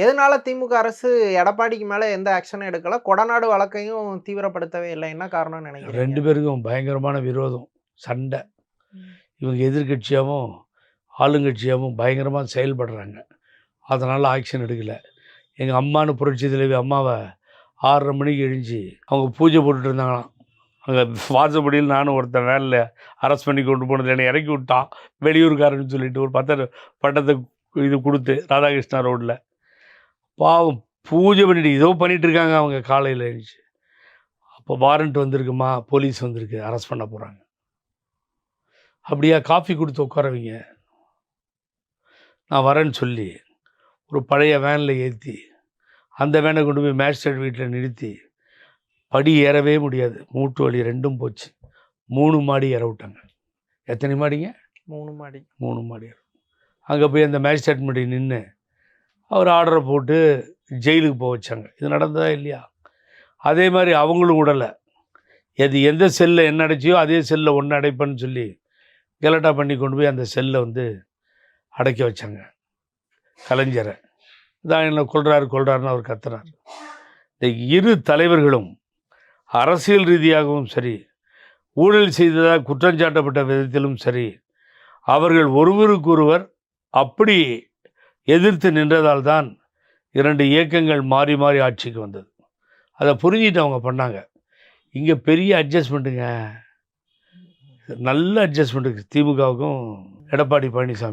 எதனால திமுக அரசு எடப்பாடிக்கு மேல எந்த ஆக்ஷனும் எடுக்கல? கொடநாடு வழக்கையும் தீவிரப்படுத்தவே இல்லை. என்ன காரணம்னு ரெண்டு நினைக்கிறேன் பேருக்கும் பயங்கரமான விரோதம் சண்டை. இவங்க எதிர்கட்சியாகவும் ஆளுங்கட்சியாகவும் பயங்கரமாக செயல்படுறாங்க. அதனால் ஆக்ஷன் எடுக்கலை. எங்கள் அம்மானு புரட்சி தலைவி அம்மாவை ஆறரை மணிக்கு எழுஞ்சி அவங்க பூஜை போட்டுட்டு இருந்தாங்களாம். அங்கே வாசப்படியில் நானும் ஒருத்தன் வேனில் அரெஸ்ட் பண்ணி கொண்டு போனது என்னை இறக்கி விட்டான். வெளியூர்காரன்னு சொல்லிட்டு ஒரு பத்தர் பட்டத்தை இது கொடுத்து ராதாகிருஷ்ணா ரோட்டில் பாவம் பூஜை பண்ணிட்டு ஏதோ பண்ணிட்டு இருக்காங்க அவங்க காலையில் எழுந்துச்சு. அப்போ வாரண்ட் வந்திருக்குமா? போலீஸ் வந்திருக்கு அரெஸ்ட் பண்ண போகிறாங்க அப்படியா காஃபி கொடுத்து உட்காரவீங்க. நான் வரேன்னு சொல்லி ஒரு பழைய வேனில் ஏற்றி அந்த வேனை கொண்டு போய் மேஜிஸ்ட்ரேட் வீட்டில் நிறுத்தி படி ஏறவே முடியாது. மூட்டு வலி ரெண்டும் போச்சு. மூணு மாடி ஏற விட்டாங்க. எத்தனை மாடிங்க? மூணு மாடி. மூணு மாடி அங்கே போய் அந்த மேஜிஸ்ட்ரேட் முன்னாடி நின்று அவர் ஆர்டரை போட்டு ஜெயிலுக்கு போக வச்சாங்க. இது நடந்ததா இல்லையா? அதே மாதிரி அவங்களும் விடலை எது எந்த செல்லில் என்ன அடைச்சியோ அதே செல்லில் ஒன்று அடைப்பேன்னு சொல்லி கெலட்டா பண்ணி கொண்டு போய் அந்த செல்லை வந்து அடைக்க வச்சாங்க. கலைஞரை. இதான் என்ன கொள்றாரு கொள்றாருன்னு அவர் கத்துறார். இந்த இரு தலைவர்களும் அரசியல் ரீதியாகவும் சரி ஊழல் செய்ததாக குற்றஞ்சாட்டப்பட்ட விதத்திலும் சரி அவர்கள் ஒருவருக்கொருவர் அப்படி எதிர்த்து நின்றதால் தான் இரண்டு இயக்கங்கள் மாறி மாறி ஆட்சிக்கு வந்தது. அதை புரிஞ்சிட்டு அவங்க பண்ணாங்க. இங்கே பெரிய அட்ஜஸ்ட்மெண்ட்டுங்க நல்ல அட்ஜஸ்ட்மெண்ட்டுக்கு திமுகவுக்கும் எடப்பாடி பழனிசாமி